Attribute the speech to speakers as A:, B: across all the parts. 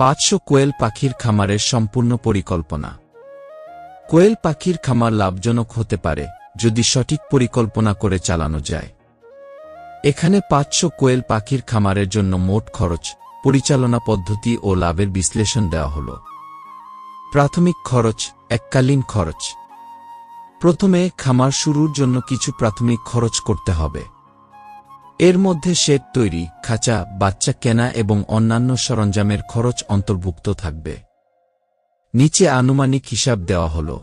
A: পাঁচশো কোয়েল পাখির খামারের সম্পূর্ণ পরিকল্পনা। কোয়েল পাখির খামার লাভজনক হতে পারে, যদি সঠিক পরিকল্পনা করে চালানো যায়। এখানে পাঁচশো কোয়েল পাখির খামারের জন্য মোট খরচ, পরিচালনা পদ্ধতি ও লাভের বিশ্লেষণ দেওয়া হল। প্রাথমিক খরচ, এককালীন খরচ। প্রথমে খামার শুরুর জন্য কিছু প্রাথমিক খরচ করতে হবে। এর মধ্যে শেড তৈরি, খাঁচা, বাচ্চা কেনা এবং অন্যান্য সরঞ্জামের খরচ অন্তর্ভুক্ত থাকবে। নিচে আনুমানিক হিসাব দেওয়া হল।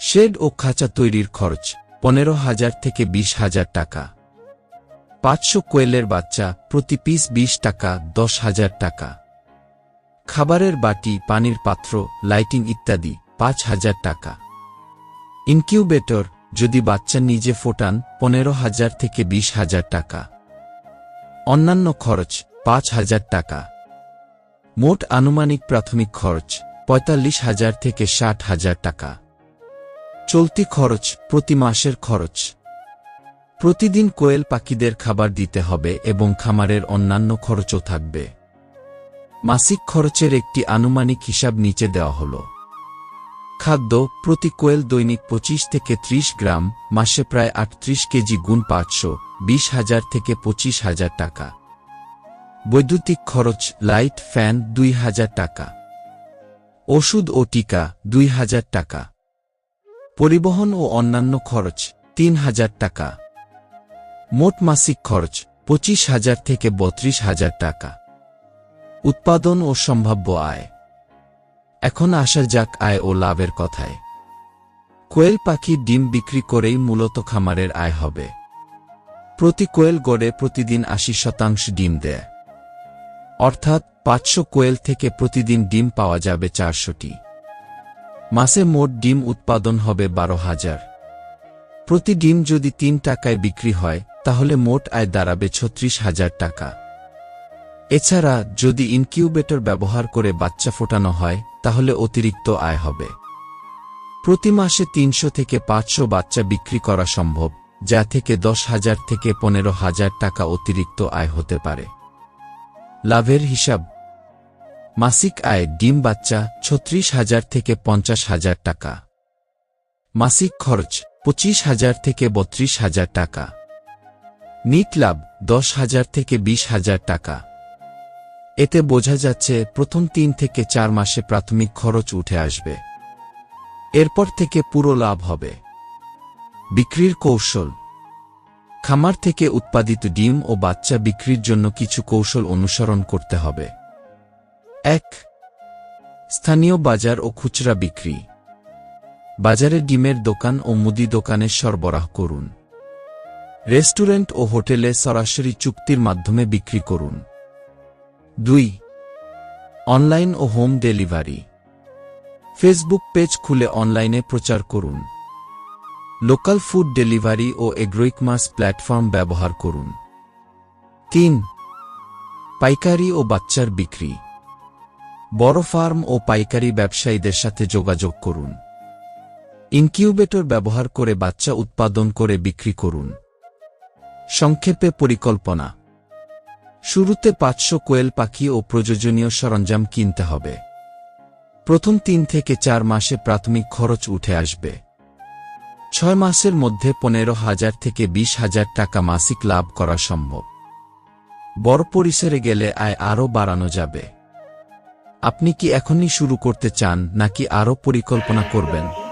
A: শেড ও খাঁচা তৈরির খরচ পনেরো হাজার থেকে বিশ হাজার টাকা। পাঁচশো কোয়েলের বাচ্চা প্রতি পিস বিশ টাকা, দশ হাজার টাকা। খাবারের বাটি, পানির পাত্র, লাইটিং ইত্যাদি পাঁচ হাজার টাকা। ইনকিউবেটর যদি বাচ্চা নিজে ফোটান, পনেরো হাজার থেকে বিশ হাজার টাকা। অন্যান্য খরচ, পাঁচ হাজার টাকা। মোট আনুমানিক প্রাথমিক খরচ, পঁয়তাল্লিশ হাজার থেকে ষাট হাজার টাকা। চলতি খরচ, প্রতি মাসের খরচ। প্রতিদিন কোয়েল পাখিদের খাবার দিতে হবে এবং খামারের অন্যান্য খরচও থাকবে। মাসিক খরচের একটি আনুমানিক হিসাব নিচে দেওয়া হল। খাদ্য প্রতি কোয়েল দৈনিক পঁচিশ থেকে ত্রিশ গ্রাম, মাসে প্রায় আটত্রিশ কেজি গুণ পাঁচশো, বিশ হাজার থেকে পঁচিশ হাজার টাকা। বৈদ্যুতিক খরচ, লাইট, ফ্যান, দুই হাজার টাকা। ওষুধ ও টিকা, দুই হাজার টাকা। পরিবহন ও অন্যান্য খরচ, তিন হাজার টাকা। মোট মাসিক খরচ, পঁচিশ হাজার থেকে বত্রিশ হাজার টাকা। উৎপাদন ও সম্ভাব্য আয়। এখন আসা যাক আয় ও লাভের কথায়। কোয়েল পাখির ডিম বিক্রি করেই মূলত খামারের আয় হবে। প্রতি কোয়েল গড়ে প্রতিদিন আশি শতাংশ ডিম দেয়। অর্থাৎ পাঁচশো কোয়েল থেকে প্রতিদিন ডিম পাওয়া যাবে চারশোটি। মাসে মোট ডিম উৎপাদন হবে বারো হাজার। প্রতি ডিম যদি তিন টাকায় বিক্রি হয়, তাহলে মোট আয় দাঁড়াবে ছত্রিশ হাজার টাকা। এছাড়া, যদি ইনকিউবেটর ব্যবহার করে বাচ্চা ফোটানো হয়, তাহলে অতিরিক্ত আয় হবে। প্রতি মাসে তিনশো থেকে পাঁচশো বাচ্চা বিক্রি করা সম্ভব, যা থেকে দশ হাজার থেকে পনেরো হাজার টাকা অতিরিক্ত আয় হতে পারে। লাভের হিসাব। মাসিক আয় ডিম বাচ্চা ছত্রিশ হাজার থেকে পঞ্চাশ হাজার টাকা। মাসিক খরচ পঁচিশ হাজার থেকে বত্রিশ হাজার টাকা। নিট লাভ দশ হাজার থেকে বিশ হাজার টাকা। এতে বোঝা যাচ্ছে প্রথম তিন থেকে চার মাসে প্রাথমিক খরচ উঠে আসবে। এরপর থেকে পুরো লাভ হবে। বিক্রির কৌশল। খামার থেকে উৎপাদিত ডিম ও বাচ্চা বিক্রির জন্য কিছু কৌশল অনুসরণ করতে হবে। এক, স্থানীয় বাজার ও খুচরা বিক্রি। বাজারে ডিমের দোকান ও মুদি দোকানে সরবরাহ করুন। রেস্টুরেন্ট ও হোটেলে সরাসরি চুক্তির মাধ্যমে বিক্রি করুন। দুই অনলাইন ও হোম ডেলিভারি ফেসবুক পেজ খুলে অনলাইনে প্রচার করুন। লোকাল ফুড ডেলিভারি ও এগ্রোইক মাস প্ল্যাটফর্ম ব্যবহার করুন। তিন, পাইকারি ও বাচ্চার বিক্রি। বড় ফার্ম ও পাইকারি ব্যবসায়ীদের সাথে যোগাযোগ করুন। ইনকিউবেটর ব্যবহার করে বাচ্চা উৎপাদন করে বিক্রি করুন। সংক্ষেপে পরিকল্পনা। শুরুতে পাঁচশো কোয়েল পাখি ও প্রয়োজনীয় সরঞ্জাম কিনতে হবে। প্রথম তিন থেকে চার মাসে প্রাথমিক খরচ উঠে আসবে। ছয় মাসের মধ্যে পনেরো হাজার থেকে বিশ হাজার টাকা মাসিক লাভ করা সম্ভব। বড় পরিসরে গেলে আয় আরও বাড়ানো যাবে। আপনি কি এখনই শুরু করতে চান নাকি আরও পরিকল্পনা করবেন?